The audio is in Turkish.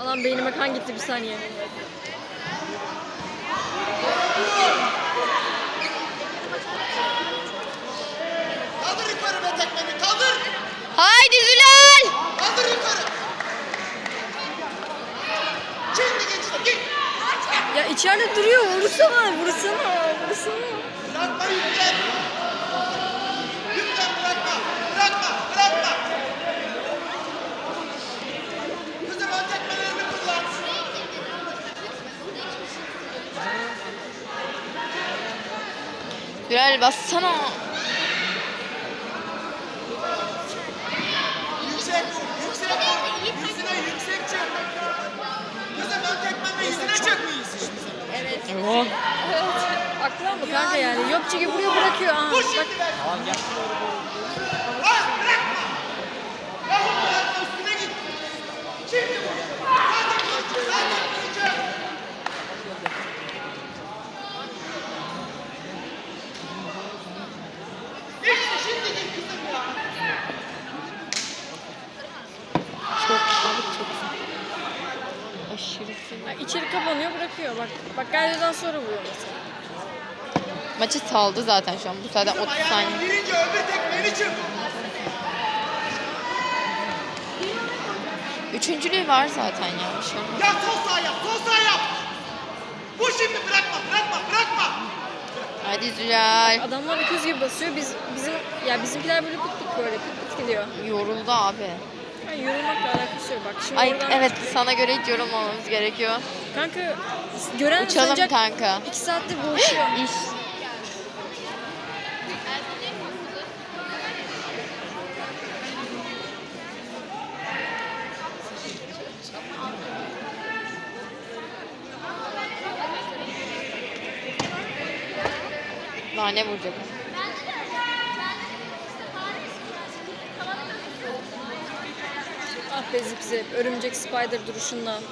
Alan beynime kan gitti bir saniye. Kaldır yukarı be tekmeni kaldır. Haydi Zülal! Kaldır yukarı. Şimdi geçti git. Ya içeride duruyor. Vursana, vursana, vursana. Bırakma yüklen. Yüklen bırakma. Bırakma bırakma. Kızım ön tekmelerini kullan. Zülal bassana. Yüksek vur. Yüksek vur. Yüzüne yüksek çök. Kızım ön tekmenle yüzüne çök. Oh. Aklı mı kanka yani? Yok çünkü buraya bırakıyor. Aa, Vur bak şimdi be. Ah bırakma. Yahu bırakma üstüne git. Şimdi vur. Zaten vuracak. Zaten vuracak. İşte şimdi git kızım ya. Çok abi çok. Aşırı. ya içeri kapanıyor bırakıyor. Bak bak Galya'dan sonra vuruyor mesela. Maçı saldı zaten şu an. Bu zaten 30 Ayağını saniye. indirince öbür tekmeni çık. Üçüncülüğü var zaten ya. Bir şey olmaz. Ya sol sağ yap, sol sağ yap. Vur şimdi bırakma, bırakma, bırakma. Hadi Zülal. Adamlar öküz gibi basıyor. Biz bizim ya bizimkiler böyle pıt pıt böyle pıt pıt gidiyor. Yoruldu abi. Yani yorulmakla alakası yok. Bak şimdi Ay oradan evet sana göre hiç yorulmamamız gerekiyor. kanka gören Uçalım sanacak kanka. 2 saattir boğuşuyor. İş. Daha ne vuracak? Be zip zip. Örümcek spider duruşundan.